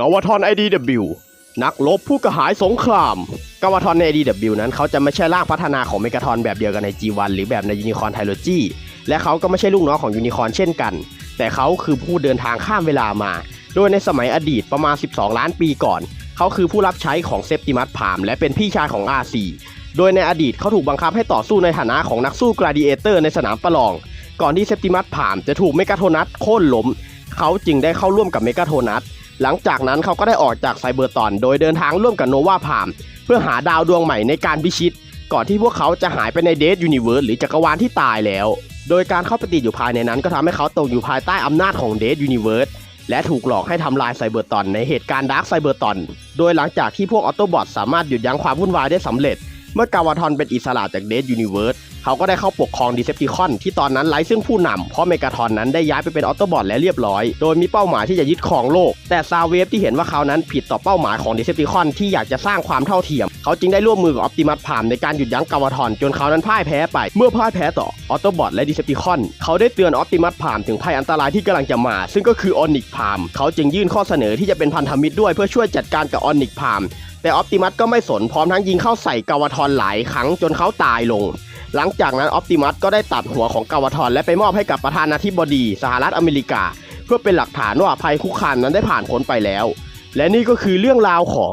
กาวาทอน IDW นักลบผู้กระหายสงคราม กาวาทอนใน IDW นั้นเขาจะไม่ใช่ร่างพัฒนาของเมกาทอนแบบเดียวกันใน G1 หรือแบบในยูนิคอนไทโลจีและเขาก็ไม่ใช่ลูกน้องของยูนิคอนเช่นกัน แต่เขาคือผู้เดินทางข้ามเวลามา โดยในสมัยอดีตประมาณ 12 ล้านปีก่อน เขาคือผู้รับใช้ของเซปติมัสพาม และเป็นพี่ชายของ R4 โดยในอดีตเขาถูกบังคับให้ต่อสู้ในฐานะของนักสู้กลาดิเอเตอร์ในสนามประลอง ก่อนที่เซปติมัสพามจะถูกเมกาโทนัสโค่นล้ม เขาจึงได้เข้าร่วมกับเมกาโทนัส หลังจากนั้นเขาก็ได้ออกจากไซเบอร์ตอน โดยเดินทางร่วมกับโนวาพาม เพื่อหาดาวดวงใหม่ในการพิชิต ก่อนที่พวกเขาจะหายไปในเด d ยูนิเวิร์สหรือจักรวาลที่ตายแล้ว โดยการเข้าไปติดอยู่ภายในนั้น ก็ทำให้เขาตกอยู่ภายใต้อำนาจของเด d ยูนิเวิร์สและถูกหลอกให้ทำลายไซเบอร์ตอนในเหตุการณ์ดาร์คไซเบอร์ตอน โดยหลังจากที่พวกออโตบอทสามารถหยุดยั้งความวุ่นวายได้สำเร็จ เมื่อกาวาทอนเป็นอิสระจากเด d ยูนิเวิร์สเขาก็ได้เข้าปกครองดีเซปติคอนที่ตอนนั้นไร้ซึ่งผู้นำเพราะเมกาทอนนั้นได้ย้ายไปเป็นออโตบอทและเรียบร้อย โดยมีเป้าหมายที่จะยึดครองโลก แต่ซาวเวฟที่เห็นว่าเขานั้นผิดต่อเป้าหมายของดีเซปติคอนที่อยากจะสร้างความเท่าเทียม เขาจึงได้ร่วมมือกับออปติมัสพามในการหยุดยั้งกาวาทอนจนเขานั้นพ่ายแพ้ไป เมื่อพ่ายแพ้ต่อออโตบอทและดีเซปติคอนเขาได้เตือนออปติมัสพามถึงภัยอันตรายที่กำลังจะมา ซึ่งก็คือออนิกพามเขาจึงยื่นข้อเสนอที่จะเป็นพันธมิตรด้วยเพื่อช่วยจัดการกับออนิกพาม แต่ออปติมัสก็ไม่สนพร้อมทั้งยิงเข้าใส่กาวาทอนหลายครั้งจนเขาตายลง หลังจากนั้นออปติมัสก็ได้ตัดหัวของกาวาทอนและไปมอบให้กับประธานาธิบดีสหรัฐอเมริกา เพื่อเป็นหลักฐานว่าภัยคุกคามนั้นได้ผ่านพ้นไปแล้ว และนี่ก็คือเรื่องราวของ